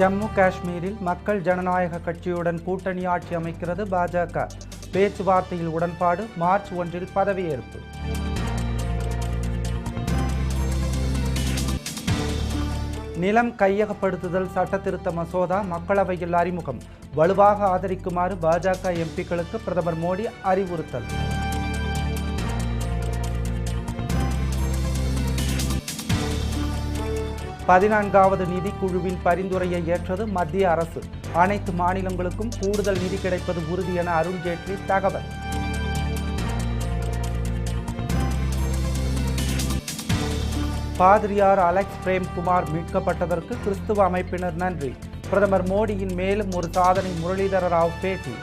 ஜம்மு காஷ்மீரில் மக்கள் ஜனநாயக கட்சியுடன் கூட்டணி ஆட்சி அமைக்கிறது பாஜக. பேச்சுவார்த்தையில் உடன்பாடு மார்ச் ஒன்றில் பதவியேற்பு. நிலம் கையகப்படுத்துதல் சட்டத்திருத்த மசோதா மக்களவையில் அறிமுகம். வலுவாக ஆதரிக்குமாறு பாஜக எம்பிக்களுக்கு பிரதமர் மோடி அறிவுறுத்தல். பதினான்காவது நிதிக்குழுவின் பரிந்துரையை ஏற்றது மத்திய அரசு. அனைத்து மாநிலங்களுக்கும் கூடுதல் நிதி கிடைப்பது உறுதி என அருண்ஜேட்லி தகவல். பாதிரியார் அலெக்ஸ் பிரேம்குமார் மீட்கப்பட்டதற்கு கிறிஸ்துவ அமைப்பினர் நன்றி. பிரதமர் மோடியின் மேலும் ஒரு சாதனை முரளிதர ராவ் பேட்டி.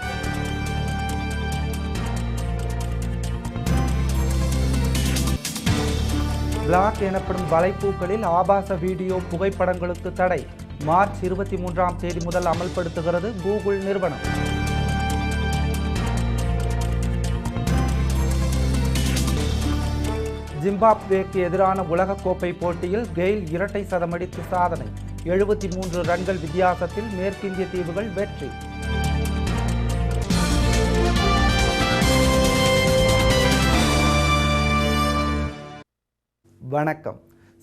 பிளாக் எனப்படும் வலைப்பூக்களில் ஆபாச வீடியோ புகைப்படங்களுக்கு தடை. மார்ச் இருபத்தி மூன்றாம் தேதி முதல் அமல்படுத்துகிறது கூகுள் நிறுவனம். ஜிம்பாப்வேக்கு எதிரான உலகக்கோப்பை போட்டியில் கெயில் இரட்டை சதமடித்து சாதனை. எழுபத்தி மூன்று ரன்கள் வித்தியாசத்தில் மேற்கிந்திய தீவுகள் வெற்றி. வணக்கம்.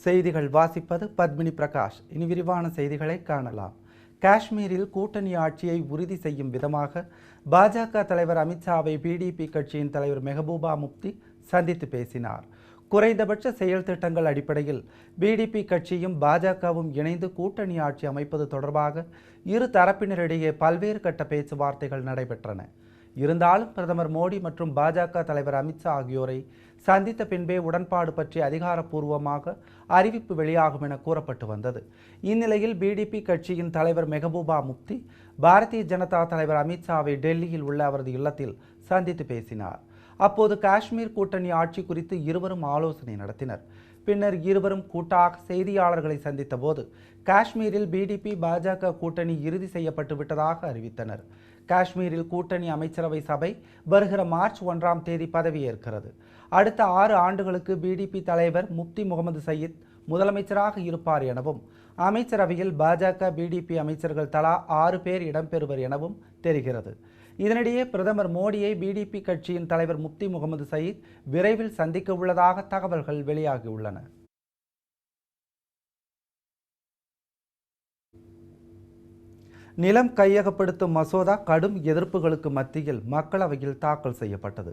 செய்திகள் வாசிப்பது பத்மினி பிரகாஷ். இனி விரிவான செய்திகளை காணலாம். காஷ்மீரில் கூட்டணி ஆட்சியை உறுதி செய்யும் விதமாக பாஜக தலைவர் அமித்ஷாவை பிடிபி கட்சியின் தலைவர் மெஹபூபா முப்தி சந்தித்து பேசினார். குறைந்தபட்ச செயல் திட்டங்கள் அடிப்படையில் பிடிபி கட்சியும் பாஜகவும் இணைந்து கூட்டணி ஆட்சி அமைப்பது தொடர்பாக இரு தரப்பினரிடையே பல்வேறு கட்ட பேச்சுவார்த்தைகள் நடைபெற்றன. இருந்தாலும் பிரதமர் மோடி மற்றும் பாஜக தலைவர் அமித்ஷா ஆகியோரை சந்தித்த பின்பே உடன்பாடு பற்றி அதிகாரப்பூர்வமாக அறிவிப்பு வெளியாகும் என கூறப்பட்டு வந்தது. இந்நிலையில் பிடிபி கட்சியின் தலைவர் மெஹபூபா முப்தி பாரதிய ஜனதா தலைவர் அமித்ஷாவை டெல்லியில் உள்ள அவரது இல்லத்தில் சந்தித்து பேசினார். அப்போது காஷ்மீர் கூட்டணி ஆட்சி குறித்து இருவரும் ஆலோசனை நடத்தினர். பின்னர் இருவரும் கூட்டாக செய்தியாளர்களை சந்தித்த போது காஷ்மீரில் பிடிபி பாஜக கூட்டணி இறுதி செய்யப்பட்டு விட்டதாக அறிவித்தனர். காஷ்மீரில் கூட்டணி அமைச்சரவை சபை வருகிற மார்ச் ஒன்றாம் தேதி பதவியேற்கிறது. அடுத்த ஆறு ஆண்டுகளுக்கு பிடிபி தலைவர் முப்தி முகமது சயீத் முதலமைச்சராக இருப்பார் எனவும் அமைச்சரவையில் பாஜக பிடிபி அமைச்சர்கள் தலா ஆறு பேர் இடம்பெறுவர் எனவும் தெரிகிறது. இதனிடையே பிரதமர் மோடியை பிடிபி கட்சியின் தலைவர் முப்தி முகமது சயீத் விரைவில் சந்திக்க உள்ளதாக தகவல்கள் வெளியாகியுள்ளன. நிலம் கையகப்படுத்தும் மசோதா கடும் எதிர்ப்புகளுக்கு மத்தியில் மக்களவையில் தாக்கல் செய்யப்பட்டது.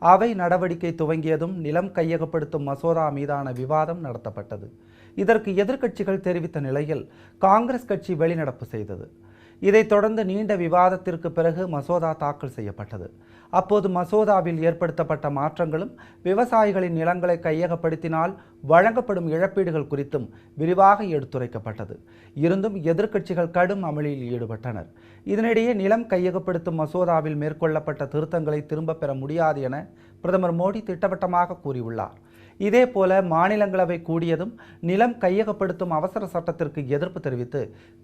அவை நடவடிக்கை துவங்கியதும் நிலம் கையகப்படுத்தும் மசோதா மீதான விவாதம் நடத்தப்பட்டது. இதற்கு எதிர்க்கட்சிகள் தெரிவித்த நிலையில் காங்கிரஸ் கட்சி வெளிநடப்பு செய்தது. இதைத் தொடர்ந்து நீண்ட விவாதத்திற்கு பிறகு மசோதா தாக்கல் செய்யப்பட்டது. அப்போது மசோதாவில் ஏற்படுத்தப்பட்ட மாற்றங்களும் விவசாயிகளின் நிலங்களை கையகப்படுத்தினால் வழங்கப்படும் இழப்பீடுகள் குறித்தும் விரிவாக எடுத்துரைக்கப்பட்டது. இருந்தும் எதிர்க்கட்சிகள் கடும் அமளியில் ஈடுபட்டனர். இதனிடையே நிலம் கையகப்படுத்தும் மசோதாவில் மேற்கொள்ளப்பட்ட திருத்தங்களை திரும்பப் பெற முடியாது என பிரதமர் மோடி திட்டவட்டமாக கூறியுள்ளார். இதேபோல மாநிலங்களவை கூடியதும் நிலம் கையகப்படுத்தும் அவசர சட்டத்திற்கு எதிர்ப்பு தெரிவித்து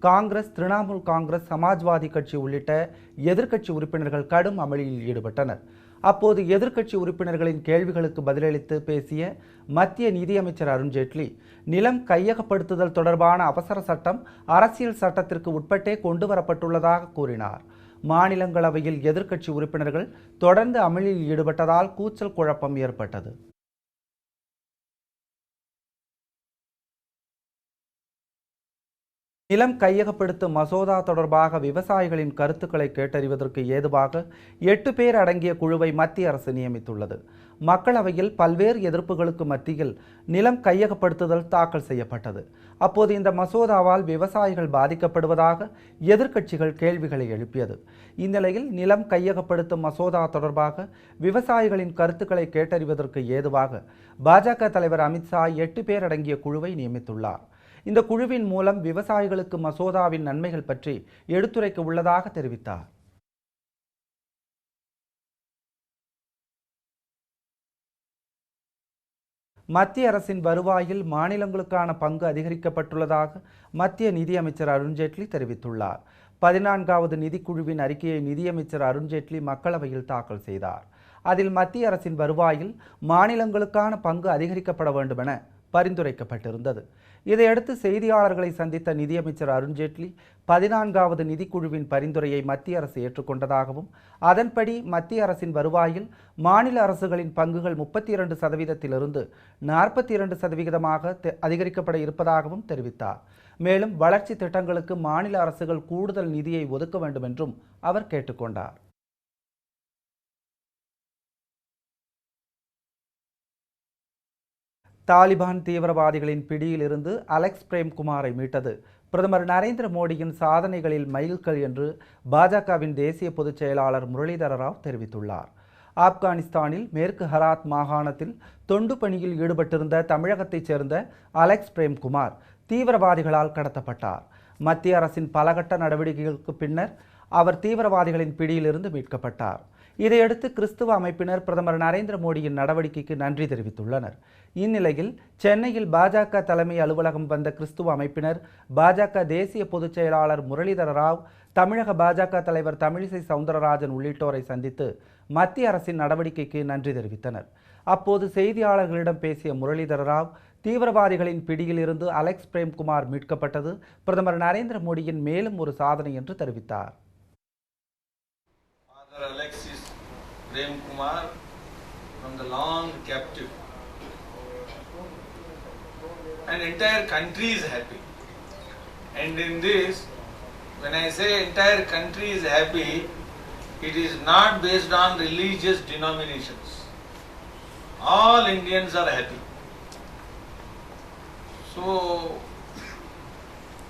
காங்கிரஸ் திரிணாமுல் காங்கிரஸ் சமாஜ்வாதி கட்சி உள்ளிட்ட எதிர்க்கட்சி உறுப்பினர்கள் கடும் அமளியில் ஈடுபட்டனர். அப்போது எதிர்க்கட்சி உறுப்பினர்களின் கேள்விகளுக்கு பதிலளித்து பேசிய மத்திய நிதியமைச்சர் அருண்ஜேட்லி நிலம் கையகப்படுத்துதல் தொடர்பான அவசர சட்டம் அரசியல் சட்டத்திற்கு உட்பட்டே கொண்டு வரப்பட்டுள்ளதாக கூறினார். மாநிலங்களவையில் எதிர்க்கட்சி உறுப்பினர்கள் தொடர்ந்து அமளியில் ஈடுபட்டதால் கூச்சல் குழப்பம் ஏற்பட்டது. நிலம் கையகப்படுத்தும் மசோதா தொடர்பாக விவசாயிகளின் கருத்துக்களை கேட்டறிவதற்கு ஏதுவாக எட்டு பேர் அடங்கிய குழுவை மத்திய அரசு நியமித்துள்ளது. மக்களவையில் பல்வேறு எதிர்ப்புகளுக்கு மத்தியில் நிலம் கையகப்படுத்துதல் தாக்கல் செய்யப்பட்டது. அப்போது இந்த மசோதாவால் விவசாயிகள் பாதிக்கப்படுவதாக எதிர்க்கட்சிகள் கேள்விகளை எழுப்பியது. இந்நிலையில் நிலம் கையகப்படுத்தும் மசோதா தொடர்பாக விவசாயிகளின் கருத்துக்களை கேட்டறிவதற்கு ஏதுவாக பாஜக தலைவர் அமித்ஷா எட்டு பேர் அடங்கிய குழுவை நியமித்துள்ளார். இந்த குழுவின் மூலம் விவசாயிகளுக்கு மசோதாவின் நன்மைகள் பற்றி எடுத்துரைக்க உள்ளதாக தெரிவித்தார். மத்திய அரசின் வருவாயில் மாநிலங்களுக்கான பங்கு அதிகரிக்கப்பட்டுள்ளதாக மத்திய நிதியமைச்சர் அருண்ஜேட்லி தெரிவித்துள்ளார். பதினான்காவது நிதிக்குழுவின் அறிக்கையை நிதியமைச்சர் அருண்ஜேட்லி மக்களவையில் தாக்கல் செய்தார். அதில் மத்திய அரசின் வருவாயில் மாநிலங்களுக்கான பங்கு அதிகரிக்கப்பட வேண்டுமென பரிந்துரைக்கப்பட்டிருந்தது. இதையடுத்து செய்தியாளர்களை சந்தித்த நிதியமைச்சர் அருண்ஜேட்லி பதினான்காவது நிதிக்குழுவின் பரிந்துரையை மத்திய அரசு ஏற்றுக்கொண்டதாகவும் அதன்படி மத்திய அரசின் வருவாயில் மாநில அரசுகளின் பங்குகள் முப்பத்தி இரண்டு சதவீதத்திலிருந்து நாற்பத்தி இரண்டு சதவிகிதமாக தெ- அதிகரிக்கப்பட இருப்பதாகவும் தெரிவித்தார். மேலும் வளர்ச்சி திட்டங்களுக்கு மாநில அரசுகள் கூடுதல் நிதியை ஒதுக்க வேண்டும் என்றும் அவர் கேட்டுக்கொண்டார். தாலிபான் தீவிரவாதிகளின் பிடியிலிருந்து அலெக்ஸ் பிரேம்குமாரை மீட்டது. பிரதமர் நரேந்திர மோடியின் சாதனைகளில் மைல்கல் என்று பாஜகவின் தேசிய பொதுச் செயலாளர் முரளிதர ராவ் தெரிவித்துள்ளார். ஆப்கானிஸ்தானில் மேற்கு ஹராத் மாகாணத்தில் தொண்டு பணியில் ஈடுபட்டிருந்த தமிழகத்தைச் சேர்ந்த அலெக்ஸ் பிரேம்குமார் தீவிரவாதிகளால் கடத்தப்பட்டார். மத்திய அரசின் பலகட்ட நடவடிக்கைகளுக்கு பின்னர் அவர் தீவிரவாதிகளின் பிடியிலிருந்து மீட்கப்பட்டார். இதையடுத்து கிறிஸ்துவ அமைப்பினர் பிரதமர் நரேந்திர மோடியின் நடவடிக்கைக்கு நன்றி தெரிவித்துள்ளனர். இந்நிலையில் சென்னையில் பாஜக தலைமை அலுவலகம் வந்த கிறிஸ்துவ அமைப்பினர் பாஜக தேசிய பொதுச் செயலாளர் முரளிதர ராவ் தமிழக பாஜக தலைவர் தமிழிசை சவுந்தரராஜன் உள்ளிட்டோரை சந்தித்து மத்திய அரசின் நடவடிக்கைக்கு நன்றி தெரிவித்தனர். அப்போது செய்தியாளர்களிடம் பேசிய முரளிதர ராவ் தீவிரவாதிகளின் பிடியில் இருந்து அலெக்ஸ் பிரேம்குமார் மீட்கப்பட்டது பிரதமர் நரேந்திர மோடியின் மேலும் ஒரு சாதனை என்று தெரிவித்தார். Alexis Prem Kumar from the long captive. An entire country is happy. And in this, when I say entire country is happy, it is not based on religious denominations. All Indians are happy. So,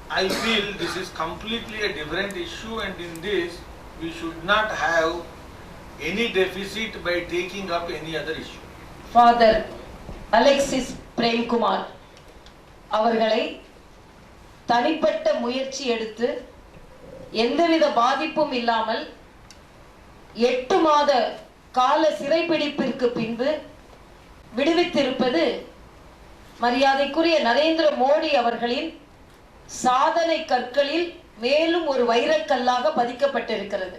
I feel this is completely a different issue, and in this, we should not have any deficit by taking up any other issue. Father Alexis Premkumar அவர்களை தனிப்பட்ட முயற்சி எடுத்து எந்தவித பாதிப்பும் இல்லாமல் எட்டு மாத கால சிறைப்பிடிப்பிற்கு பின்பு விடுவித்திருப்பது மரியாதைக்குரிய நரேந்திர மோடி அவர்களின் சாதனை கற்களில் மேலும் ஒரு வைரக்கல்லாக பதிக்கப்பட்டிருக்கிறது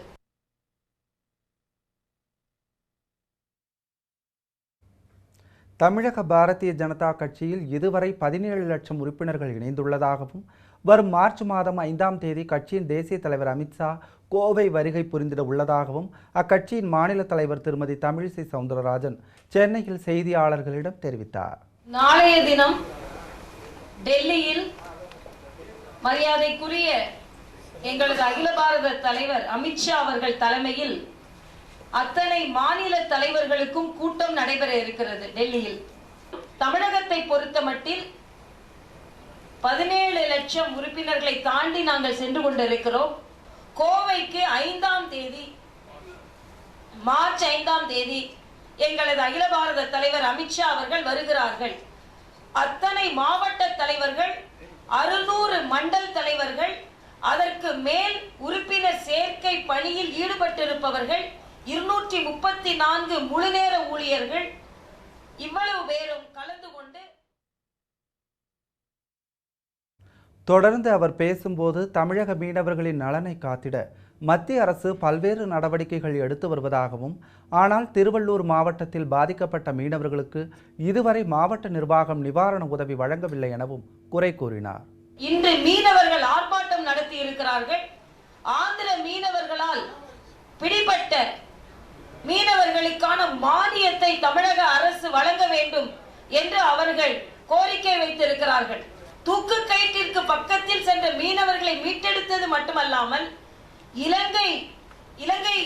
தமிழக பாரதிய ஜனதா கட்சியில் இதுவரை பதினேழு லட்சம் உறுப்பினர்கள் இணைந்துள்ளதாகவும் வரும் மார்ச் மாதம் ஐந்தாம் தேதி கட்சியின் தேசிய தலைவர் அமித்ஷா கோவை வருகை புரிந்திட உள்ளதாகவும் அக்கட்சியின் மாநில தலைவர் திருமதி தமிழிசை சவுந்தரராஜன் சென்னையில் செய்தியாளர்களிடம் தெரிவித்தார். நாளைய தினம் டெல்லியில் மரியாதைக்குரிய எங்களது அகில பாரத தலைவர் அமித்ஷா அவர்கள் தலைமையில் அத்தனை மாநில தலைவர்களுக்கும் கூட்டம் நடைபெற இருக்கிறது டெல்லியில். தமிழகத்தை பொறுத்தமட்டில் பதினேழு லட்சம் உறுப்பினர்களை தாண்டி நாங்கள் சென்று கொண்டிருக்கிறோம். கோவைக்கு ஐந்தாம் தேதி மார்ச் ஐந்தாம் தேதி எங்களது அகில பாரத தலைவர் அமித்ஷா அவர்கள் வருகிறார்கள். அத்தனை மாவட்ட தலைவர்கள் அறுநூறு மண்டல் தலைவர்கள் அதற்கு மேல் உறுப்பினர் சேர்க்கை பணியில் ஈடுபட்டிருப்பவர்கள் இருநூற்றி முப்பத்தி நான்கு முழுநேர ஊழியர்கள் இவ்வளவு பேரும் கலந்து கொண்டு தொடர்ந்து அவர் பேசும்போது தமிழக மீனவர்களின் நலனை காத்திட மத்திய அரசு பல்வேறு நடவடிக்கைகள் எடுத்து வருவதாகவும் ஆனால் திருவள்ளூர் மாவட்டத்தில் பாதிக்கப்பட்ட மீனவர்களுக்கு இதுவரை மாவட்ட நிர்வாகம் நிவாரண உதவி வழங்கவில்லை எனவும் குறை கூறினார். இன்று மீனவர்கள் ஆர்ப்பாட்டம் நடத்தி இருக்கிறார்கள். ஆந்திர மீனவர்களால் பிடிபட்ட மீனவர்களுக்கான மானியத்தை தமிழக அரசு வழங்க வேண்டும் என்று அவர்கள் கோரிக்கை வைத்திருக்கிறார்கள். தூக்கு கயிற்றிற்கு பக்கத்தில் சென்ற மீனவர்களை மீட்டெடுத்தது மட்டுமல்லாமல் இலங்கை இலங்கை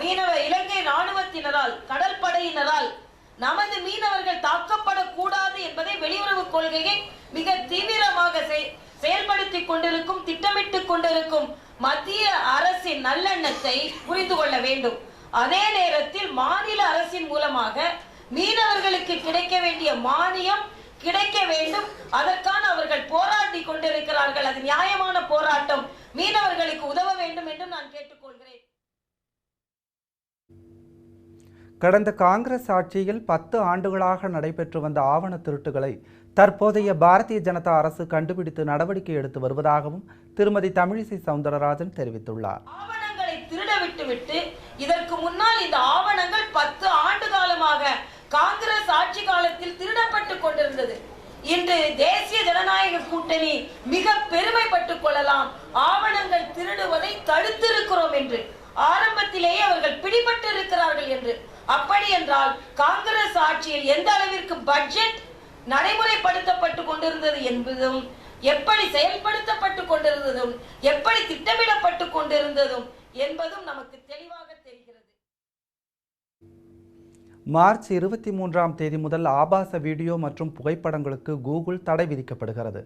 மீனவ இலங்கை ராணுவத்தினரால் கடற்படையினரால் நமது மீனவர்கள் தாக்கப்படக்கூடாது என்பதை வெளியுறவு கொள்கையை மிக தீவிரமாக செயல்படுத்தி கொண்டிருக்கும் திட்டமிட்டுக் கொண்டிருக்கும் மத்திய அரசின் நல்லெண்ணத்தை புரிந்து கொள்ள வேண்டும். அதே நேரத்தில் மாநில அரசின் மூலமாக மீனவர்களுக்கு கிடைக்க வேண்டிய மானியம் கிடைக்க வேண்டும். அதற்கான அவர்கள் போராடி கொண்டிருக்கிறார்கள். அது நியாயமான போராட்டம். மீனவர்களுக்கு உதவ வேண்டும் என்று நான் கேட்டுக்கொள்கிறேன். கடந்த காங்கிரஸ் ஆட்சியில் பத்து ஆண்டுகளாக நடைபெற்று வந்த ஆவண திருட்டுகளை தற்போதைய பாரதிய ஜனதா அரசு கண்டுபிடித்து நடவடிக்கை எடுத்து வருவதாகவும் திருமதி தமிழிசை சவுந்தரராஜன் தெரிவித்துள்ளார். ஆவணங்களை திருட விட்டுவிட்டு இதற்கு முன்னால் இந்த ஆவணங்கள் பத்து ஆண்டு காலமாக காங்கிரஸ் ஆட்சி காலத்தில் திருடப்பட்டு கொண்டிருந்தது. இன்று தேசிய ஜனநாயக கூட்டணி மிக பெருமைப்பட்டுக் கொள்ளலாம். ஆவணங்கள் திருடுவதை தடுத்திருக்கிறோம் என்று. ஆரம்பத்திலேயே அவர்கள் பிடிபட்டு இருக்கிறார்கள் என்று. அப்படி என்றால் காங்கிரஸ் ஆட்சியில் எந்த அளவிற்கு பட்ஜெட் நடைமுறைப்படுத்தப்பட்டு கொண்டிருந்தது என்பதும் எப்படி செயல்படுத்தப்பட்டு கொண்டிருந்ததும் எப்படி திட்டமிடப்பட்டு கொண்டிருந்ததும் என்பதும் நமக்கு தெளிவாக மார்ச் இருபத்தி மூன்றாம் தேதி முதல் ஆபாச வீடியோ மற்றும் புகைப்படங்களுக்கு கூகுள் தடை விதிக்கப்படுகிறது.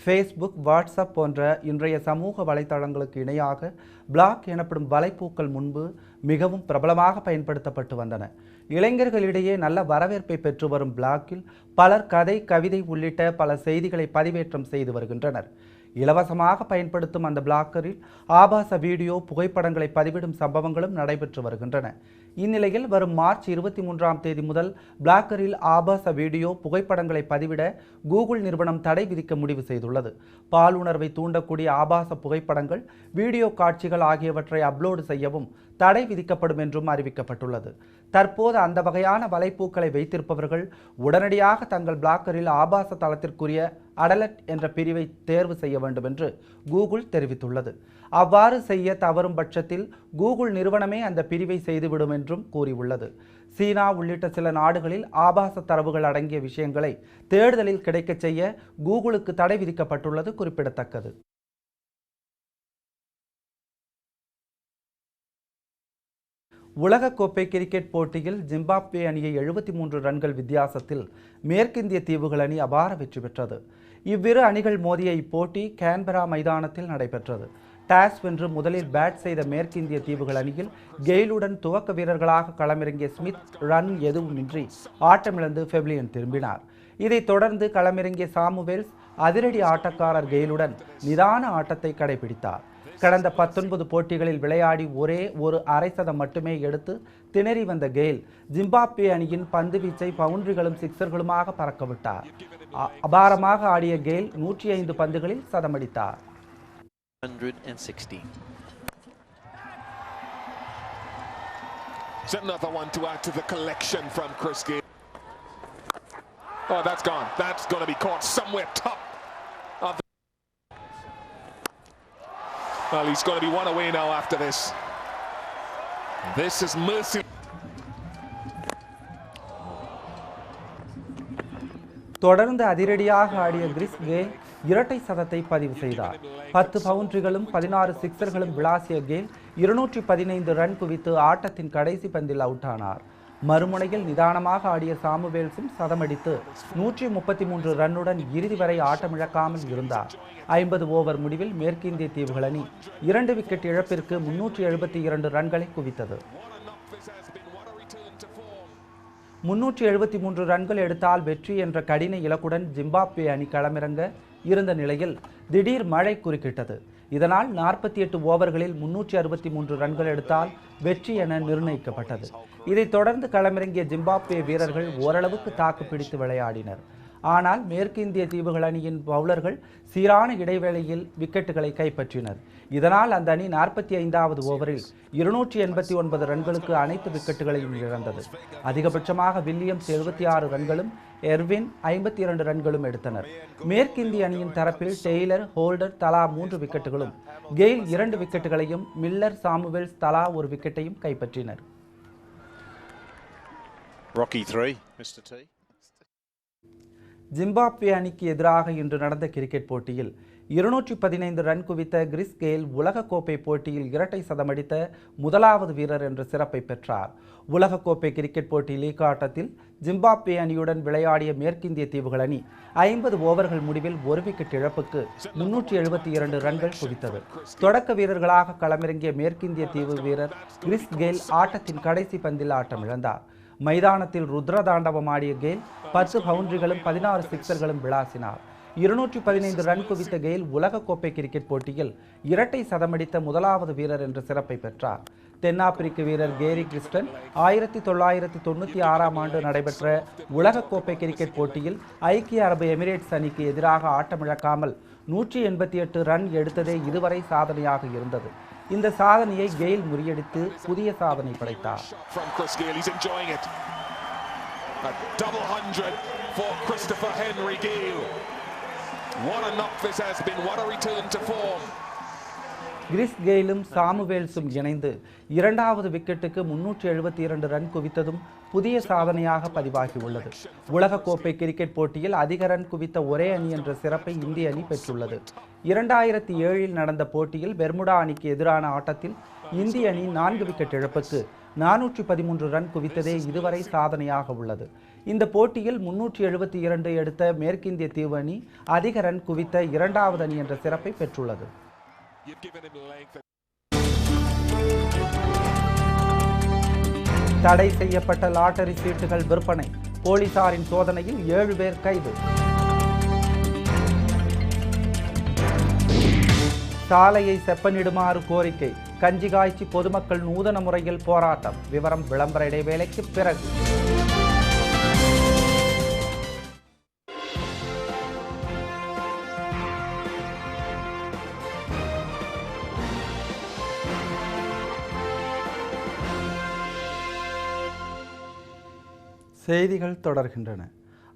ஃபேஸ்புக் வாட்ஸ்அப் போன்ற இன்றைய சமூக வலைத்தளங்களுக்கு இணையாக பிளாக் எனப்படும் வலைப்பூக்கள் முன்பு மிகவும் பிரபலமாக பயன்படுத்தப்பட்டு வந்தன. இளைஞர்களிடையே நல்ல வரவேற்பை பெற்று வரும் பிளாக்கில் பலர் கதை கவிதை உள்ளிட்ட பல செய்திகளை பதிவேற்றம் செய்து வருகின்றனர். இலவசமாக பயன்படுத்தும் அந்த பிளாக்கரில் ஆபாச வீடியோ புகைப்படங்களை பதிவிடும் சம்பவங்களும் நடைபெற்று வருகின்றன. இந்நிலையில் வரும் மார்ச் இருபத்தி மூன்றாம் தேதி முதல் பிளாக்கரில் ஆபாச வீடியோ புகைப்படங்களை பதிவிட கூகுள் நிறுவனம் தடை விதிக்க முடிவு செய்துள்ளது. பாலுணர்வை தூண்டக்கூடிய ஆபாச புகைப்படங்கள் வீடியோ காட்சிகள் ஆகியவற்றை அப்லோடு செய்யவும் தடை விதிக்கப்படும் என்றும் அறிவிக்கப்பட்டுள்ளது. தற்போது அந்த வகையான வலைப்பூக்களை வைத்திருப்பவர்கள் உடனடியாக தங்கள் பிளாக்கரில் ஆபாச தளத்திற்குரிய அடலட் என்ற பிரிவை தேர்வு செய்ய வேண்டும் என்று கூகுள் தெரிவித்துள்ளது. அவ்வாறு செய்ய தவறும் பட்சத்தில் கூகுள் நிறுவனமே அந்த பிரிவை செய்துவிடும் என்றும் கூறியுள்ளது. சீனா உள்ளிட்ட சில நாடுகளில் ஆபாச தரவுகள் அடங்கிய விஷயங்களை தேடுதலில் கிடைக்கச் செய்ய கூகுளுக்கு தடை விதிக்கப்பட்டுள்ளது குறிப்பிடத்தக்கது. உலகக்கோப்பை கிரிக்கெட் போட்டியில் ஜிம்பாப்வே அணியை எழுபத்தி மூன்று ரன்கள் வித்தியாசத்தில் மேற்கிந்திய தீவுகள் அணி அபார வெற்றி பெற்றது. இவ்விரு அணிகள் மோதிய இப்போட்டி கேன்பரா மைதானத்தில் நடைபெற்றது. டாஸ் வென்று முதலில் பேட் செய்த மேற்கிந்திய தீவுகள் அணியில் கெயிலுடன் துவக்க வீரர்களாக களமிறங்கிய ஸ்மித் ரன் எதுவுமின்றி ஆட்டமிழந்து ஃபெவிலியன் திரும்பினார். இதைத் தொடர்ந்து களமிறங்கிய சாமுவேல்ஸ் அதிரடி ஆட்டக்காரர் கெயிலுடன் நிதான ஆட்டத்தை கடைபிடித்தார். கடந்த பத்தொன்பது போட்டிகளில் விளையாடி ஒரே ஒரு அரை சதம் மட்டுமே எடுத்து திணறி வந்த கெயில் ஜிம்பாப்வே அணியின் பந்து வீச்சை பவுண்டரிகளும் சிக்சர்களுமாக பறக்கவிட்டார் அபாரமாக ஆடிய கெயில் நூற்றி ஐந்து பந்துகளில் சதமடித்தார் 160. It's another one to add to the collection from Chris Gayle. Oh, that's gone. That's going to be caught somewhere top of the... Well, he's going to be one away now after this. This is mercy. தொடர்ந்து அதிரடியாக ஆடிய Chris Khel இரட்டை சதத்தை பதிவு செய்தார். பத்து பவுண்டரிகளும் பதினாறு சிக்சர்களும் விளாசிய கேல் இருநூற்றி பதினைந்து ரன் குவித்து ஆட்டத்தின் கடைசி பந்தில் அவுட் ஆனார். மறுமுனையில் நிதானமாக ஆடிய சாமுவேல்ஸும் சதமடித்து நூற்றி முப்பத்தி மூன்று ரன்னுடன் இறுதி வரை ஆட்டமிழக்காமல் இருந்தார். ஐம்பது ஓவர் முடிவில் மேற்கிந்திய தீவுகள் அணி இரண்டு விக்கெட் இழப்பிற்கு முன்னூற்றி எழுபத்தி இரண்டு ரன்களை குவித்தது. முன்னூற்றி எழுபத்தி மூன்று ரன்கள் எடுத்தால் வெற்றி என்ற கடின இலக்குடன் ஜிம்பாப்வே அணி களமிறங்க இருந்த நிலையில் திடீர் மழை குறுக்கிட்டது. இதனால் நாற்பத்தி எட்டு ஓவர்களில் முன்னூற்றி அறுபத்தி மூன்று ரன்கள் எடுத்தால் வெற்றி என நிர்ணயிக்கப்பட்டது. இதைத் தொடர்ந்து களமிறங்கிய ஜிம்பாப்வே வீரர்கள் ஓரளவுக்கு தாக்கு பிடித்து விளையாடினர். ஆனால் மேற்கிந்திய தீவுகள் அணியின் பவுலர்கள் சீரான இடைவேளையில் விக்கெட்டுகளை கைப்பற்றினர் இதனால் அந்த அணி நாற்பத்தி ஐந்தாவது ஓவரில் இருநூற்றி எண்பத்தி ஒன்பது ரன்களுக்கு அனைத்து விக்கெட்டுகளையும் இழந்தது அதிகபட்சமாக வில்லியம்ஸ் எழுபத்தி ஆறு ரன்களும் எர்வின் ஐம்பத்தி இரண்டு ரன்களும் எடுத்தனர் மேற்கிந்திய அணியின் தரப்பில் டெய்லர் ஹோல்டர் தலா மூன்று விக்கெட்டுகளும் கெயில் இரண்டு விக்கெட்டுகளையும் மில்லர் சாமுவேல்ஸ் தலா ஒரு விக்கெட்டையும் கைப்பற்றினர் Rocky 3, Mr. T. ஜிம்பாப்வே அணிக்கு எதிராக இன்று நடந்த கிரிக்கெட் போட்டியில் இருநூற்றி பதினைந்து ரன் குவித்த கிறிஸ் கெயில் உலகக்கோப்பை போட்டியில் இரட்டை சதமடித்த முதலாவது வீரர் என்ற சிறப்பை பெற்றார். உலகக்கோப்பை கிரிக்கெட் போட்டி லீக் ஆட்டத்தில் ஜிம்பாப்வே அணியுடன் விளையாடிய மேற்கிந்திய தீவுகள் அணி ஐம்பது ஓவர்கள் முடிவில் ஒரு விக்கெட் இழப்புக்கு முன்னூற்றி எழுபத்தி இரண்டு ரன்கள் குவித்தது. தொடக்க வீரர்களாக களமிறங்கிய மேற்கிந்திய தீவு வீரர் கிறிஸ் கெயில் ஆட்டத்தின் கடைசி பந்தில் ஆட்டமிழந்தார். மைதானத்தில் ருத்ரதாண்டவம் ஆடிய கெயில் பத்து பவுண்டரிகளும் பதினாறு சிக்சர்களும் விளாசினார். இருநூற்றி பதினைந்து ரன் குவித்த கெயில் உலகக்கோப்பை கிரிக்கெட் போட்டியில் இரட்டை சதமடித்த முதலாவது வீரர் என்ற சிறப்பை பெற்றார். தென்னாப்பிரிக்க வீரர் கேரி கிறிஸ்டன் ஆயிரத்தி தொள்ளாயிரத்தி தொண்ணூற்றி ஆறாம் ஆண்டு நடைபெற்ற உலகக்கோப்பை கிரிக்கெட் போட்டியில் ஐக்கிய அரபு எமிரேட்ஸ் அணிக்கு எதிராக ஆட்டமிழக்காமல் நூற்றி எண்பத்தி எட்டு ரன் எடுத்ததே இதுவரை சாதனையாக இருந்தது. இந்த சாதனையை கெயில் முறியடித்து புதிய சாதனை படைத்தார் From Chris Gayle, he's enjoying it. A double hundred for Christopher Henry Gill. What a knock this has been. What a return to form. Chris கெயிலும் சாமுவேல்ஸும் இணைந்து இரண்டாவது விக்கெட்டுக்கு முன்னூற்றி எழுபத்தி இரண்டு ரன் குவித்ததும் புதிய சாதனையாக பதிவாகியுள்ளது. உலகக்கோப்பை கிரிக்கெட் போட்டியில் அதிக ரன் குவித்த ஒரே அணி என்ற சிறப்பை இந்திய அணி பெற்றுள்ளது. இரண்டாயிரத்தி ஏழில் நடந்த போட்டியில் பெர்முடா அணிக்கு எதிரான ஆட்டத்தில் இந்திய அணி நான்கு விக்கெட் இழப்புக்கு நானூற்றி பதிமூன்று ரன் குவித்ததே இதுவரை சாதனையாக உள்ளது. இந்த போட்டியில் முன்னூற்றி எழுபத்தி இரண்டு எடுத்த மேற்கிந்திய தீவு அணி அதிக ரன் குவித்த இரண்டாவது அணி என்ற சிறப்பை பெற்றுள்ளது. You've given him length. தடை செய்யப்பட்ட லாட்டரி சீட்டுகள் விற்பனை. போலீசாரின் சோதனையில் ஏழு பேர் கைது. சாலையை செப்பனிடுமாறு கோரிக்கை. கஞ்சி காய்ச்சி பொதுமக்கள் நூதன முறையில் போராட்டம். விவரம் விளம்பர இடைவேளைக்கு பிறகு. செய்திகள் தொடர்கின்றன.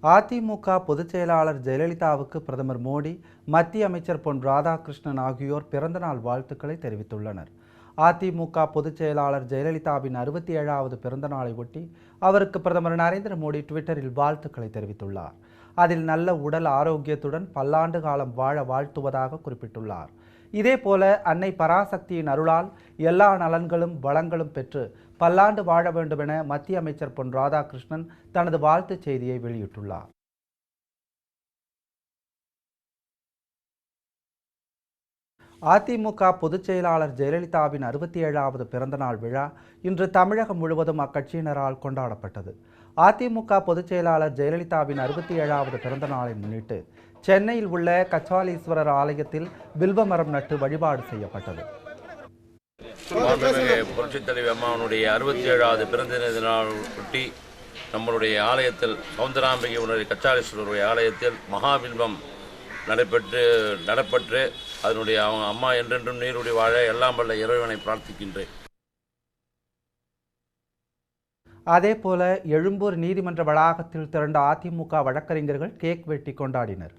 அதிமுக பொதுச் செயலாளர் ஜெயலலிதாவுக்கு பிரதமர் மோடி மத்திய அமைச்சர் பொன் ராதாகிருஷ்ணன் ஆகியோர் பிறந்தநாள் வாழ்த்துக்களை தெரிவித்துள்ளனர். அதிமுக பொதுச் செயலாளர் ஜெயலலிதாவின் அறுபத்தி ஏழாவது பிறந்தநாளை ஒட்டி அவருக்கு பிரதமர் நரேந்திர மோடி ட்விட்டரில் வாழ்த்துக்களை தெரிவித்துள்ளார். அதில் நல்ல உடல் ஆரோக்கியத்துடன் பல்லாண்டு காலம் வாழ வாழ்த்துவதாக குறிப்பிட்டுள்ளார். இதேபோல அன்னை பராசக்தியின் அருளால் எல்லா நலன்களும் வளங்களும் பெற்று பல்லாண்டு வாழ வேண்டுமென மத்திய அமைச்சர் பொன் ராதாகிருஷ்ணன் தனது வாழ்த்துச் செய்தியை வெளியிட்டுள்ளார். அதிமுக பொதுச் செயலாளர் ஜெயலலிதாவின் அறுபத்தி ஏழாவது பிறந்தநாள் விழா இன்று தமிழகம் முழுவதும் அக்கட்சியினரால் கொண்டாடப்பட்டது. அதிமுக பொதுச் செயலாளர் ஜெயலலிதாவின் அறுபத்தி ஏழாவது பிறந்த நாளை முன்னிட்டு சென்னையில் உள்ள கச்சாலீஸ்வரர் ஆலயத்தில் வில்வமரம் நட்டு வழிபாடு செய்யப்பட்டது. மாண்புமிகு புரட்சித் அம்மாவனுடைய அறுபத்தி ஏழாவது பிறந்த தின நம்மளுடைய ஆலயத்தில் சவுந்தராம்பிகை உணர்வு கச்சாலீஸ்வரருடைய ஆலயத்தில் மகாபில்வம் நடைபெற்று நடப்பெற்று அதனுடைய அவங்க அம்மா என்றென்றும் நீருடி வாழ எல்லாம் வல்ல இறைவனை பிரார்த்திக்கின்றேன். அதேபோல எழும்பூர் நீதிமன்ற வளாகத்தில் திரண்ட அதிமுக வழக்கறிஞர்கள் கேக் வெட்டி கொண்டாடினர்.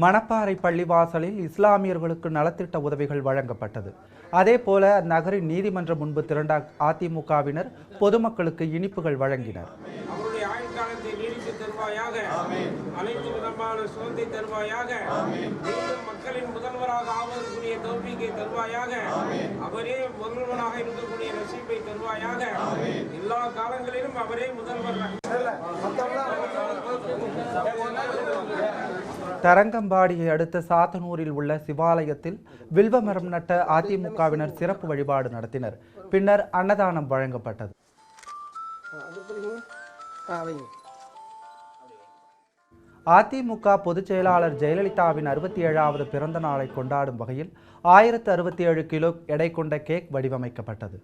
மணப்பாறை பள்ளிவாசலில் இஸ்லாமியர்களுக்கு நலத்திட்ட உதவிகள் வழங்கப்பட்டது. அதேபோல நகரின் நீதிமன்றம் முன்பு திரண்ட அதிமுகவினர் பொதுமக்களுக்கு இனிப்புகள் வழங்கினர். அவருடைய ஆயுட்காலத்தை நீடித்து தருவாயாக தருவாயாக மக்களின் முதல்வராக ஆவதற்குரிய தௌபிக்கை தருவாயாக அவரே முதல்வராக இருக்கக்கூடிய நசீபை தருவாயாக எல்லா காலங்களிலும் அவரே முதல்வர். தரங்கம்பாடியை அடுத்த சாத்தனூரில் உள்ள சிவாலயத்தில் வில்வமரம் நட்ட அதிமுகவினர் சிறப்பு வழிபாடு நடத்தினர். பின்னர் அன்னதானம் வழங்கப்பட்டது. அதிமுக பொதுச் செயலாளர் ஜெயலலிதாவின் அறுபத்தி ஏழாவது பிறந்த நாளை கொண்டாடும் வகையில் ஆயிரத்து அறுபத்தி ஏழு கிலோ எடை கொண்ட கேக் வடிவமைக்கப்பட்டது.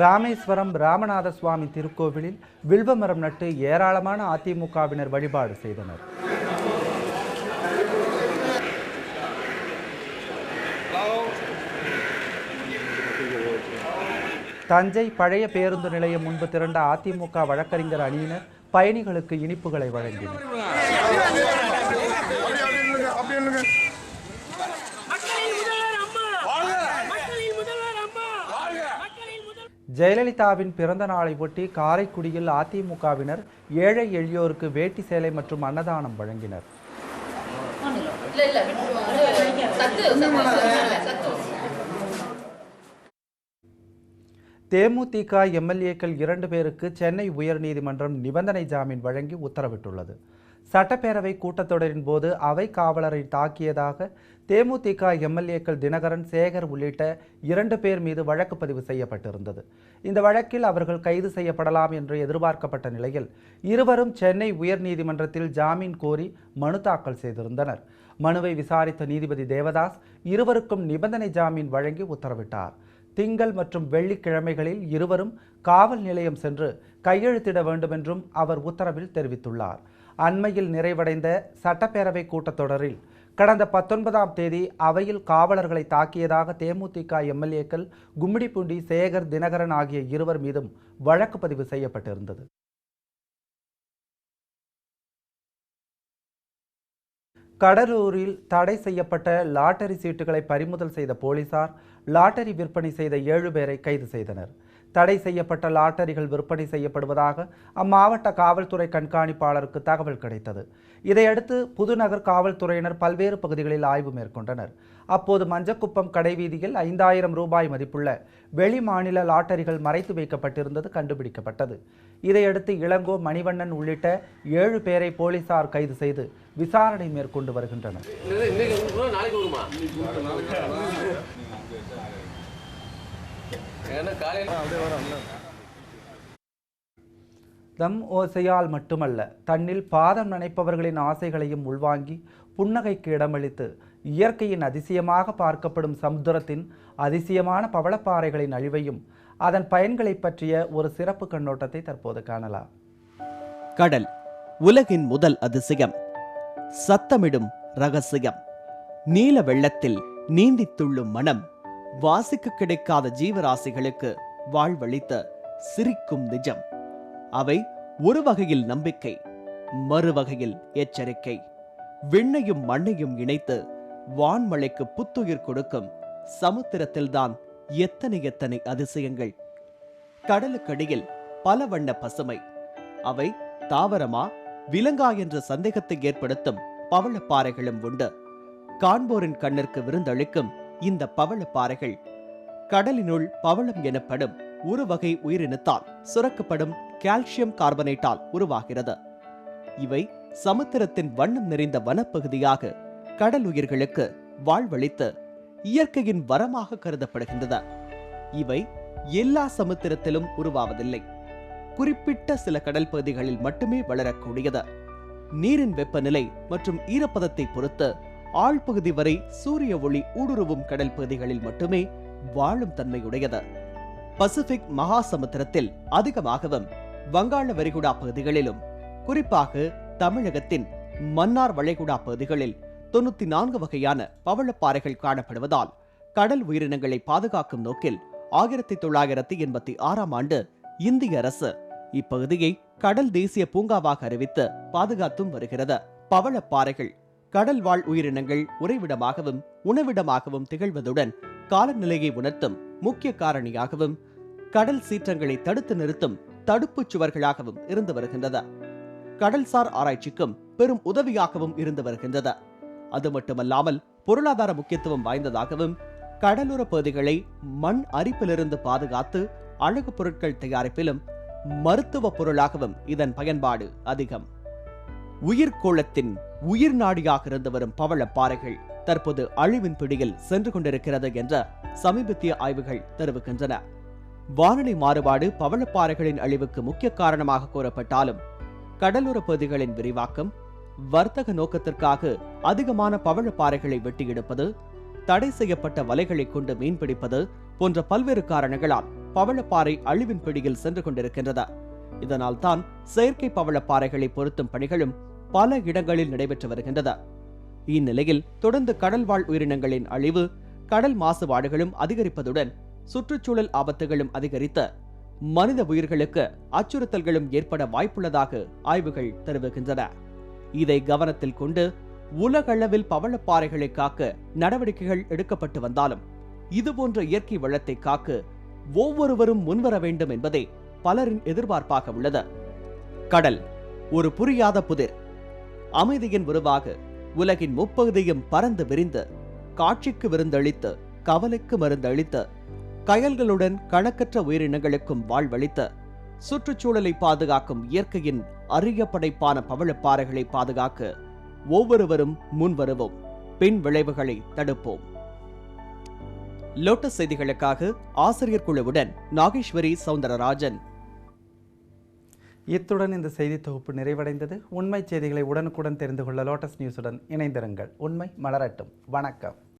ராமேஸ்வரம் ராமநாத சுவாமி திருக்கோவிலில் வில்வமரம் நட்டு ஏராளமான அதிமுகவினர் வழிபாடு செய்தனர். தஞ்சை பழைய பேருந்து நிலையம் முன்பு திரண்ட அதிமுக வழக்கறிஞர் அணியினர் பயணிகளுக்கு இனிப்புகளை வழங்கினர். ஜெயலலிதாவின் பிறந்த நாளை ஒட்டி காரைக்குடியில் அதிமுகவினர் ஏழை எளியோருக்கு வேட்டி சேலை மற்றும் அன்னதானம் வழங்கினர். தேமுதிக எம்எல்ஏக்கள் இரண்டு பேருக்கு சென்னை உயர்நீதிமன்றம் நிபந்தனை ஜாமீன் வழங்கி உத்தரவிட்டுள்ளது. சட்டப்பேரவை கூட்டத்தொடரின் போது அவை காவலரை தாக்கியதாக தேமுதிக எம்எல்ஏக்கள் தினகரன் சேகர் உள்ளிட்ட இரண்டு பேர் மீது வழக்கு பதிவு செய்யப்பட்டிருந்தது. இந்த வழக்கில் அவர்கள் கைது செய்யப்படலாம் என்று எதிர்பார்க்கப்பட்ட நிலையில் இருவரும் சென்னை உயர்நீதிமன்றத்தில் ஜாமீன் கோரி மனு தாக்கல் செய்திருந்தனர். மனுவை விசாரித்த நீதிபதி தேவதாஸ் இருவருக்கும் நிபந்தனை ஜாமீன் வழங்கி உத்தரவிட்டார். திங்கள் மற்றும் வெள்ளிக்கிழமைகளில் இருவரும் காவல் நிலையம் சென்று கையெழுத்திட வேண்டும் என்றும் அவர் உத்தரவில் தெரிவித்துள்ளார். அண்மையில் நிறைவடைந்த சட்டப்பேரவை கூட்டத்தொடரில் கடந்த பத்தொன்பதாம் தேதி அவையில் காவலர்களை தாக்கியதாக தேமுதிக எம்எல்ஏக்கள் கும்மிடிப்பூண்டி சேகர் தினகரன் ஆகிய இருவர் மீதும் வழக்கு பதிவு செய்யப்பட்டிருந்தது. கடலூரில் தடை செய்யப்பட்ட லாட்டரி சீட்டுகளை பறிமுதல் செய்த போலீசார் லாட்டரி விற்பனை செய்த ஏழு பேரை கைது செய்தனர். தடை செய்யப்பட்ட லாட்டரிகள் விற்பனை செய்யப்படுவதாக அம்மாவட்ட காவல்துறை கண்காணிப்பாளருக்கு தகவல் கிடைத்தது. இதையடுத்து புதுநகர் காவல்துறையினர் பல்வேறு பகுதிகளில் ஆய்வு மேற்கொண்டனர். அப்போது மஞ்சக்குப்பம் கடைவீதியில் ஐந்தாயிரம் ரூபாய் மதிப்புள்ள வெளிமாநில லாட்டரிகள் மறைத்து வைக்கப்பட்டிருந்தது கண்டுபிடிக்கப்பட்டது. இதையடுத்து இளங்கோ மணிவண்ணன் உள்ளிட்ட ஏழு பேரை போலீசார் கைது செய்து விசாரணை மேற்கொண்டு வருகின்றனர். தம் ஓசையால் மட்டுமல்ல தன்னில் பாதம் நினைப்பவர்களின் ஆசைகளையும் உள்வாங்கி புன்னகைக்கு இடமளித்து இயற்கையின் அதிசயமாக பார்க்கப்படும் சமுத்திரத்தின் அதிசயமான பவளப்பாறைகளின் அழிவையும் அதன் பயன்களை பற்றிய ஒரு சிறப்பு கண்ணோட்டத்தை தற்போது காணலாம். கடல் உலகின் முதல் அதிசயம். சத்தமிடும் ரகசியம். நீல வெள்ளத்தில் நீந்தித் துள்ளும் மனம். வாசிக்க கிடைக்காத ஜீவராசிகளுக்கு வாழ்வளித்த சிரிக்கும் நிஜம். அவை ஒரு வகையில் நம்பிக்கை மறுவகையில் எச்சரிக்கை. விண்ணையும் மண்ணையும் இணைத்து வான்மலைக்கு புத்துயிர் கொடுக்கும் சமுத்திரத்தில்தான் எத்தனை எத்தனை அதிசயங்கள். கடலுக்கடியில் பல வண்ண பசுமை. அவை தாவரமா விலங்கா என்ற சந்தேகத்தை ஏற்படுத்தும் பவளப்பாறைகளும் உண்டு. காண்போரின் கண்ணிற்கு விருந்தளிக்கும் இந்த பவளப்பாறைகள். கடலினுள் பவளம் எனப்படும் ஒரு வகை உயிரினத்தால் சுரக்கப்படும் கால்சியம் கார்பனேட்டால் உருவாகிறது. இவை சமுத்திரத்தின் வண்ணம் நிறைந்த வனப்பகுதியாக கடல் உயிர்களுக்கு வாழ்வளித்து இயற்கையின் வரமாக கருதப்படுகின்றன. இவை எல்லா சமுத்திரத்திலும் உருவாவதில்லை. குறிப்பிட்ட சில கடல் பகுதிகளில் மட்டுமே வளரக்கூடியது. நீரின் வெப்பநிலை மற்றும் ஈரப்பதத்தை பொறுத்து ஆழ்பகுதி வரை சூரிய ஒளி ஊடுருவும் கடல் பகுதிகளில் மட்டுமே வாழும் தன்மையுடையது. பசிபிக் மகா சமுத்திரத்தில் அதிகமாகவும் வங்காள வரிகுடா பகுதிகளிலும் குறிப்பாக தமிழகத்தின் மன்னார் வளைகுடா பகுதிகளில் தொண்ணூத்தி நான்கு வகையான பவளப்பாறைகள் காணப்படுவதால் கடல் உயிரினங்களை பாதுகாக்கும் நோக்கில் ஆயிரத்தி தொள்ளாயிரத்தி எண்பத்தி ஆறாம் ஆண்டு இந்திய அரசு இப்பகுதியை கடல் தேசிய பூங்காவாக அறிவித்து பாதுகாத்தும் வருகிறது. பவளப்பாறைகள் கடல் வாழ் உயிரினங்கள் உறைவிடமாகவும் உணவிடமாகவும் திகழ்வதுடன் காலநிலையை உணர்த்தும் முக்கிய காரணியாகவும் கடல் சீற்றங்களை தடுத்து நிறுத்தும் தடுப்புச் சுவர்களாகவும் இருந்து வருகின்றது கடல்சார் ஆராய்ச்சிக்கும் பெரும் உதவியாகவும் இருந்து வருகின்றது அது மட்டுமல்லாமல் பொருளாதார முக்கியத்துவம் வாய்ந்ததாகவும் கடலோர பகுதிகளை மண் அரிப்பிலிருந்து பாதுகாத்து அழகு பொருட்கள் தயாரிப்பிலும் மருத்துவ பொருளாகவும் இதன் பயன்பாடு அதிகம். உயிர்கோளத்தின் உயிர் நாடியாக இருந்து வரும் பவளப்பாறைகள் தற்போது அழிவின் பிடியில் சென்று கொண்டிருக்கிறது என்ற சமீபத்திய ஆய்வுகள் தெரிவிக்கின்றன. வானிலை மாறுபாடு பவளப்பாறைகளின் அழிவுக்கு முக்கிய காரணமாக கூறப்பட்டாலும் கடலோர பகுதிகளின் விரிவாக்கம் வர்த்தக நோக்கத்திற்காக அதிகமான பவளப்பாறைகளை வெட்டி எடுப்பது தடை செய்யப்பட்ட வலைகளை கொண்டு மீன்பிடிப்பது போன்ற பல்வேறு காரணங்களால் பவளப்பாறை அழிவின் பிடியில் சென்று கொண்டிருக்கின்றது இதனால் தான் செயற்கை பவளப்பாறைகளை பொருத்தும் பணிகளும் பல இடங்களில் நடைபெற்று வருகின்றது. இந்நிலையில் தொடர்ந்து கடல்வாழ் உயிரினங்களின் அழிவு கடல் மாசுபாடுகளும் அதிகரிப்பதுடன் சுற்றுச்சூழல் ஆபத்துகளும் அதிகரித்து மனித உயிர்களுக்கு அச்சுறுத்தல்களும் ஏற்பட வாய்ப்புள்ளதாக ஆய்வுகள் தெரிவிக்கின்றன. இதை கவனத்தில் கொண்டு உலகளவில் பவளப்பாறைகளை காக்க நடவடிக்கைகள் எடுக்கப்பட்டு வந்தாலும் இதுபோன்ற இயற்கை வளத்தை காக்க ஒவ்வொருவரும் முன்வர வேண்டும் என்பதே பலரின் எதிர்பார்ப்பாக உள்ளது. கடல் ஒரு புரியாத புதிர் அமைதியின் உருவாக உலகின் முப்பகுதியும் பறந்து விரிந்து காட்சிக்கு விருந்தளித்த கவலைக்கு மருந்தளித்த கயல்களுடன் கணக்கற்ற உயிரினங்களுக்கும் வாழ்வளித்த சுற்றுச்சூழலை பாதுகாக்கும் இயற்கையின் அரிய படைப்பான பவழப்பாறைகளை பாதுகாக்க ஒவ்வொருவரும் முன்வருவோம் பின் விளைவுகளை தடுப்போம். லோட்டஸ் செய்திகளுக்காக ஆசிரியர் குழுவுடன் நாகேஸ்வரி சவுந்தரராஜன். இத்துடன் இந்த செய்தி தொகுப்பு நிறைவடைந்தது. உண்மை செய்திகளை உடனுக்குடன் தெரிந்து கொள்ள லோட்டஸ் நியூஸுடன் இணைந்திருங்கள். உண்மை மலரட்டும். வணக்கம்.